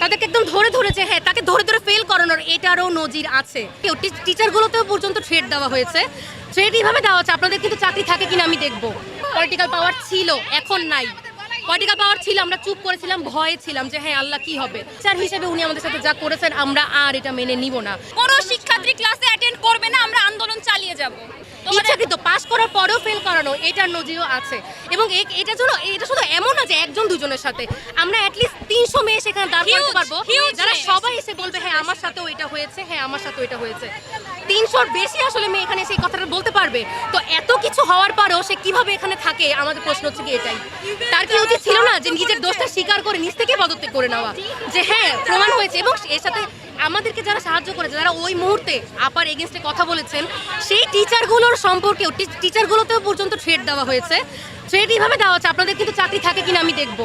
তাদেরকে একদম ধরে ধরেছে হ্যাঁ তাকে ধরে ধরে ফেল করানোর এটারও নজির আছে। টিচারগুলোতেও পর্যন্ত থ্রেড দেওয়া হয়েছে। থ্রেড এইভাবে দেওয়া হচ্ছে, আপনাদের কিন্তু চাকরি থাকে কিনা আমি দেখব। পলিটিক্যাল পাওয়ার ছিল, এখন নাই। পলিটিক্যাল পাওয়ার ছিল, আমরা চুপ করেছিলাম, ভয়ে ছিলাম যে হ্যাঁ আল্লাহ কি হবে? স্যার হিসেবে উনি আমাদের সাথে যা করেছেন, আমরা আর এটা মেনে নিব না। কোনো শিক্ষার্থী ক্লাসে অ্যাটেন্ড করবে না আমরা আন্দোলন চালিয়ে যাব। ইচ্ছাকৃত পাস করার পরেও ফেল করানো এটার নজিরও আছে। এবং এ- এটার জন্য এটা শুধু এমন না যে একজন দুজনের সাথে। আমরা অ্যাটলিস্ট তিনশো মেয়ে সেখানে দাঁড় করাতে পারব। যারা সবাই এসে বলবে হ্যাঁ আমার সাথেও এটা হয়েছে হ্যাঁ আমার সাথেও এটা হয়েছে। তিনশোর বেশি আসলে মেয়ে এখানে সেই কথাটা বলতে পারবে। তো এত কিছু হওয়ার পরেও সে কীভাবে এখানে থাকে? আমাদের প্রশ্ন হচ্ছে কি এটাই। তার কি উচিত ছিল না যে নিজের দোষটা স্বীকার করে নিজ থেকে পদত্যাগ করে নেওয়া? যে হ্যাঁ প্রমাণ হয়েছে এবং এর সাথে আমাদেরকে যারা সাহায্য করেছে, যারা ওই মুহূর্তে আপার এগেনস্টে কথা বলেছেন, সেই টিচারগুলোর সম্পর্কে টিচারগুলোতেও পর্যন্ত থ্রেড দেওয়া হয়েছে। থ্রেড এইভাবে দেওয়া হচ্ছে, আপনাদের কিন্তু চাকরি থাকে কিনা আমি দেখব।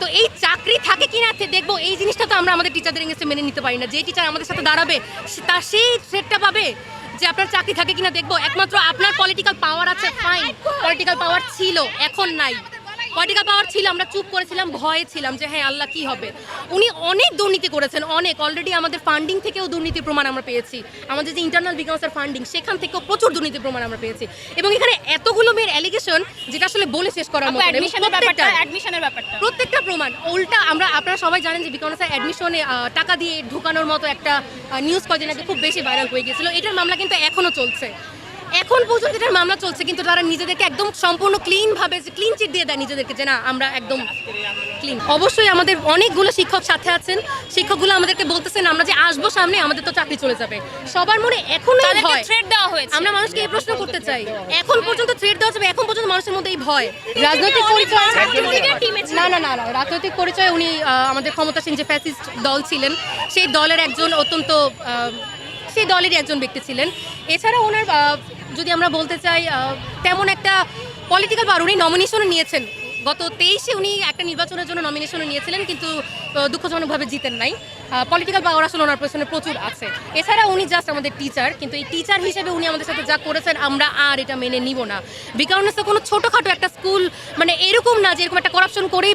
তো এই চাকরি থাকে কিনা তে দেখব, এই জিনিসটা তো আমরা আমাদের টিচারদের এগেনস্টে মেনে নিতে পারি না। যে টিচার আমাদের সাথে দাঁড়াবে তার সেই থ্রেডটা পাবে যে আপনার চাকরি থাকে কিনা দেখব। একমাত্র আপনার পলিটিক্যাল পাওয়ার আছে ফাইন পলিটিক্যাল পাওয়ার ছিল, এখন নাই। পলিটিক্যাল পাওয়ার ছিল আমরা চুপ করেছিলাম ভয়ে ছিলাম যে হ্যাঁ আল্লাহ কি হবে? উনি অনেক দুর্নীতি করেছেন অনেক। অলরেডি আমাদের ফান্ডিং থেকেও দুর্নীতির প্রমাণ আমরা পেয়েছি। আমাদের যে ইন্টারনাল বিকাশের ফান্ডিং সেখান থেকেও প্রচুর দুর্নীতির প্রমাণ আমরা পেয়েছি। এবং এখানে এতগুলো মেয়ের অ্যালিগেশন যেটা আসলে বলে শেষ করার মতো প্রত্যেকটা- প্রমাণ উল্টা আমরা আপনারা সবাই জানেন যে বিকনসা অ্যাডমিশনে টাকা দিয়ে ঢুকানোর মতো একটা নিউজ কদিন আগে খুব বেশি ভাইরাল হয়ে গিয়েছিল। এটার মামলা কিন্তু এখনও চলছে। এখন পর্যন্ত এটার মামলা চলছে কিন্তু তারা নিজেদেরকে একদম সম্পূর্ণ ক্লিন ভাবে যে ক্লিন চিট দিয়ে দেয় নিজেদেরকে যে না আমরা একদম ক্লিন অবশ্যই আমাদের অনেকগুলো শিক্ষক সাথে আছেন শিক্ষকগুলো আমাদেরকে বলতেছেন আমরা যে আসব সামনে আমাদের তো চাকরি চলে যাবে। সবার মনে এখনও ভয়। থ্রেড দেওয়া হয়েছে। আমরা মানুষকে এই প্রশ্ন করতে চাই এখন পর্যন্ত থ্রেট দেওয়া যাবে এখন পর্যন্ত মানুষের মধ্যে এই ভয় রাজনৈতিক পরিচয়। না না না না রাজনৈতিক পরিচয় উনি আমাদের ক্ষমতাসীন যে ফ্যাসিস্ট দল ছিলেন সেই দলের একজন অত্যন্ত সেই দলেরই একজন ব্যক্তি ছিলেন। এছাড়া ওনার যদি আমরা বলতে চাই তেমন একটা পলিটিক্যাল বার উনি নমিনেশনও নিয়েছেন। গত তেইশে উনি একটা নির্বাচনের জন্য নমিনেশনও নিয়েছিলেন, কিন্তু দুঃখজনকভাবে জিতেন নাই। পলিটিক্যাল পাওয়ার আসলে ওনার পেছনে প্রচুর আছে। এছাড়া উনি জাস্ট আমাদের টিচার কিন্তু এই টিচার হিসেবে উনি আমাদের সাথে যা করেছেন, আমরা আর এটা মেনে নিব না। বিকারণে কোনো ছোটোখাটো একটা স্কুল মানে এরকম না যে এরকম একটা করাপশন করেই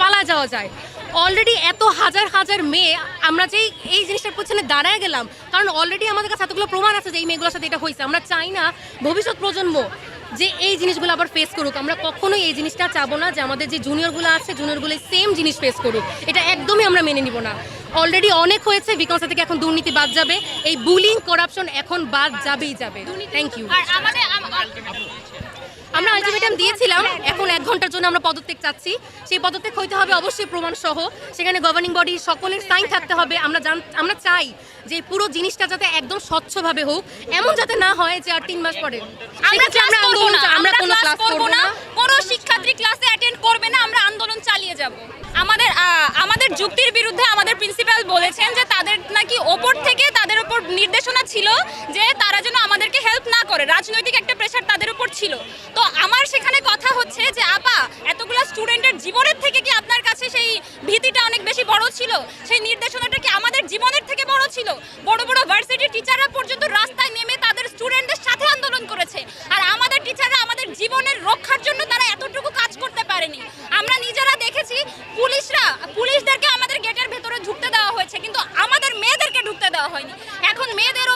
পালা যাওয়া যায়। অলরেডি এত হাজার হাজার মেয়ে, আমরা যেই, এই জিনিসটার পেছনে দাঁড়ায় গেলাম, কারণ অলরেডি আমাদের কাছে এতগুলো প্রমাণ আছে যে এই মেয়েগুলোর সাথে এটা হয়েছে। আমরা চাই না ভবিষ্যৎ প্রজন্ম যে এই জিনিসগুলো আবার ফেস করুক। আমরা কখনোই এই জিনিসটা চাবো না যে আমাদের যে জুনিয়রগুলো আছে জুনিয়রগুলো সেম জিনিস ফেস করুক। এটা একদমই আমরা মেনে নিব না। অলরেডি অনেক হয়েছে বিকনসা থেকে এখন দুর্নীতি বাদ যাবে। এই বুলিং করাপশন এখন বাদ যাবেই যাবে। থ্যাংক ইউ আমরা আলটিমেটাম দিয়েছিলাম এখন এক ঘণ্টার জন্য আমরা পদত্যাগ চাচ্ছি। সেই পদত্যাগ হইতে হবে অবশ্যই প্রমাণ সহ সেখানে গভর্নিং বডি সকলের সাইন থাকতে হবে। আমরা জান আমরা চাই যে পুরো জিনিসটা যাতে একদম স্বচ্ছভাবে হোক। এমন যাতে না হয় যে আর তিন মাস পরে। আমরা ক্লাস করব না। আমরা কোনো ক্লাস করব না। কোনো শিক্ষার্থী ক্লাসে অ্যাটেন্ড করবে না। আমরা আন্দোলন চালিয়ে যাব। আমাদের আমাদের যুক্তির বিরুদ্ধে আমাদের প্রিন্সিপাল বলেছেন যে তাদের নাকি ওপর থেকে তাদের উপর নির্দেশনা ছিল যে তারা যেন আমাদেরকে হেল্প না করে। রাজনৈতিক একটা প্রেশার ছিল তো আমার সেখানে কথা হচ্ছে যে, আপা, এতগুলো স্টুডেন্টের জীবনের থেকে কি আপনার কাছে সেই ভীতিটা অনেক বেশি বড় ছিল? সেই নির্দেশনাটা কি আমাদের জীবনের থেকে বড় ছিল? বড় বড় ভার্সিটির টিচাররা পর্যন্ত রাস্তায় নেমে তাদের স্টুডেন্টদের সাথে আন্দোলন করেছে। আর আমাদের টিচাররা আমাদের জীবনের রক্ষার জন্য তারা এতটুকু কাজ করতে পারেনি। আমরা নিজেরা দেখেছি, পুলিশরা, পুলিশদেরকে আমাদের গেটের ভেতরে ঢুকতে দেওয়া হয়েছে, কিন্তু আমাদের মেয়েদেরকে ঢুকতে দেওয়া হয়নি। এখন মেয়েদের